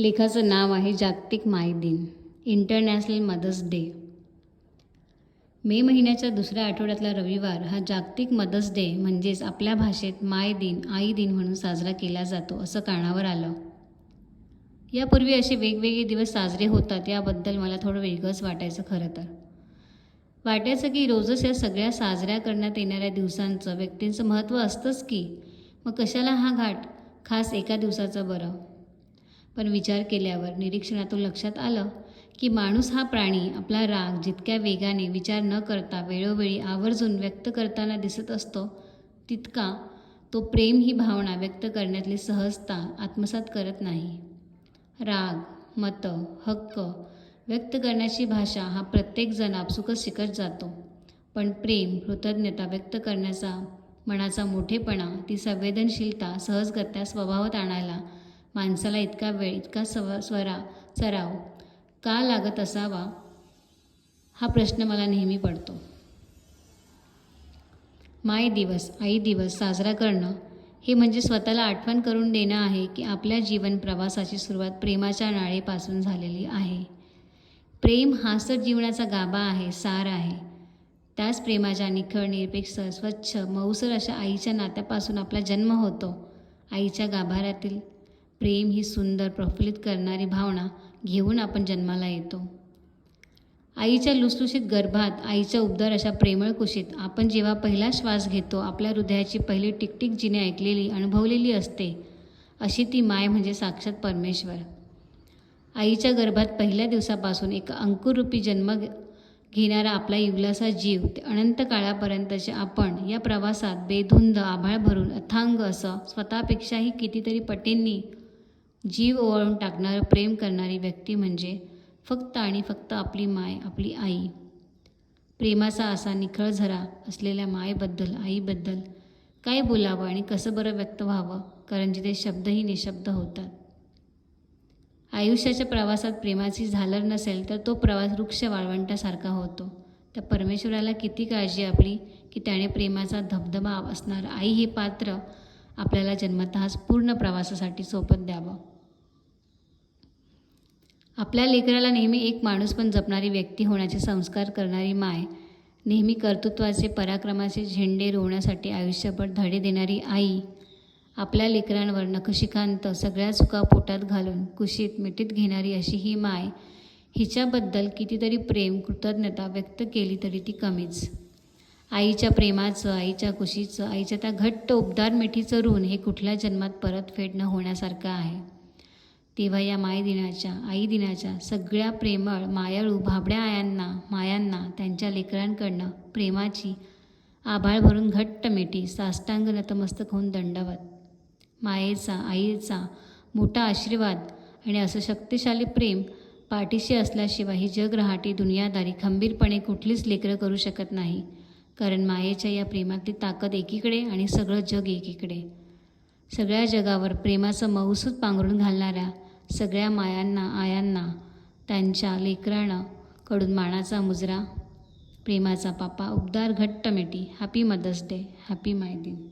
लेखाचं नाव आहे जागतिक माय दिन इंटरनॅशनल मदर्स डे मे महिन्याच्या दुसऱ्या आठवड्यातला रविवार हा जागतिक मदर्स डे म्हणजेच आपल्या भाषेत माय दिन आई दिन म्हणून साजरा केला जातो असं कानावर आलं. यापूर्वी असे वेगवेगळे दिवस साजरे होतात याबद्दल मला थोडं वेगळंच वाटायचं खरं तर. वाटायचं की रोजच या सगळ्या साजऱ्या करण्यात येणाऱ्या दिवसांचं व्यक्तींचं महत्त्व असतंच की मग कशाला हा घाट खास एका दिवसाचं बरं? पण विचार केल्यावर निरीक्षणातून लक्षात आलं की माणूस हा प्राणी आपला राग जितक्या वेगाने विचार न करता वेळोवेळी आवर्जून व्यक्त करताना दिसत असतो तितका तो प्रेम ही भावना व्यक्त करण्यातली सहजता आत्मसात करत नाही. राग मतं हक्क व्यक्त करण्याची भाषा हा प्रत्येकजण आपसुकच शिकत जातो. पण प्रेम कृतज्ञता व्यक्त करण्याचा मनाचा मोठेपणा ती संवेदनशीलता सहजगत्या स्वभावात आणायला माणसाला इतका वेळ इतका सव स्वरा सराव का लागत असावा? हा प्रश्न मला नेहमी पडतो. माय दिवस आई दिवस साजरा करणं हे म्हणजे स्वतःला आठवण करून देणं आहे की आपल्या जीवन प्रवासाची सुरुवात प्रेमाच्या नाळेपासून झालेली आहे. प्रेम हाच तर जीवनाचा गाभा आहे सार आहे. त्याच प्रेमाच्या निखळ निरपेक्ष स्वच्छ मऊसर अशा आईच्या नात्यापासून आपला जन्म होतो आईच्या गाभाऱ्यातील प्रेम ही सुंदर प्रफुल्लित करणारी भावना घेऊन आपण जन्माला येतो. आईच्या लुसलुशीत गर्भात आईच्या उबदार अशा प्रेमळ कुशीत आपण जेव्हा पहिला श्वास घेतो आपल्या हृदयाची पहिली टिकटिक जिने ऐकलेली अनुभवलेली असते अशी ती माय म्हणजे साक्षात परमेश्वर. आईच्या गर्भात पहिल्या दिवसापासून एक अंकुररूपी जन्म घेणारा आपला इवलासा जीव ते अनंत काळापर्यंतचे आपण या प्रवासात बेधुंद आभाळ भरून अथांग असं स्वतःपेक्षाही कितीतरी पटींनी जीव ओवाळून टाकणारं प्रेम करणारी व्यक्ती म्हणजे फक्त आणि फक्त आपली माय आपली आई. प्रेमाचा असा निखळ झरा असलेल्या मायबद्दल आईबद्दल काय बोलावं आणि कसं बरं व्यक्त व्हावं कारण जिथे शब्दही निशब्द होतात. आयुष्याच्या प्रवासात प्रेमाची झालर नसेल तर तो प्रवास वृक्ष वाळवंटासारखा होतो. त्या परमेश्वराला किती काळजी आपली की त्याने प्रेमाचा धबधबा असणार आई हे पात्र आपल्याला जन्मतःच पूर्ण प्रवासासाठी सोबत द्यावं. आपल्या लेकराला नेहमी एक माणूस पण जपणारी व्यक्ती होण्याचे संस्कार करणारी माय नेहमी कर्तृत्वाचे पराक्रमाचे झेंडे रोवण्यासाठी आयुष्यभर धडे देणारी आई आपल्या लेकरांवर नखशिकांत सगळ्या चुका पोटात घालून कुशीत मिठीत घेणारी अशी ही माय हिच्याबद्दल कितीतरी प्रेम कृतज्ञता व्यक्त केली तरी ती कमीच. आईच्या प्रेमाचं आईच्या कुशीचं आईच्या त्या घट्ट उबदार मिठीचं ऋण हे कुठल्या जन्मात परतफेड न होण्यासारखं आहे? तेव्हा या माय दिनाच्या आई दिनाच्या सगळ्या प्रेमळ मायाळू भाबड्या आयांना मायांना त्यांच्या लेकरांकडनं प्रेमाची आभाळ भरून घट्ट मिठी साष्टांग नतमस्तक होऊन दंडवत. मायेचा आईचा मोठा आशीर्वाद आणि असं शक्तिशाली प्रेम पाठीशी असल्याशिवाय ही जग रहाटी दुनियादारी खंबीरपणे कुठलीच लेकरं करू शकत नाही. कारण मायेच्या या प्रेमातली ताकद एकीकडे आणि सगळं जग एकीकडे. सगळ्या जगावर प्रेमाचं मौसूद पांघरून घालणाऱ्या सगळ्या मायांना आयांना त्यांच्या लेकरानं कडून मानाचा मुजरा प्रेमाचा पापा उबदार घट्ट मिठी happy mother's day happy my दिन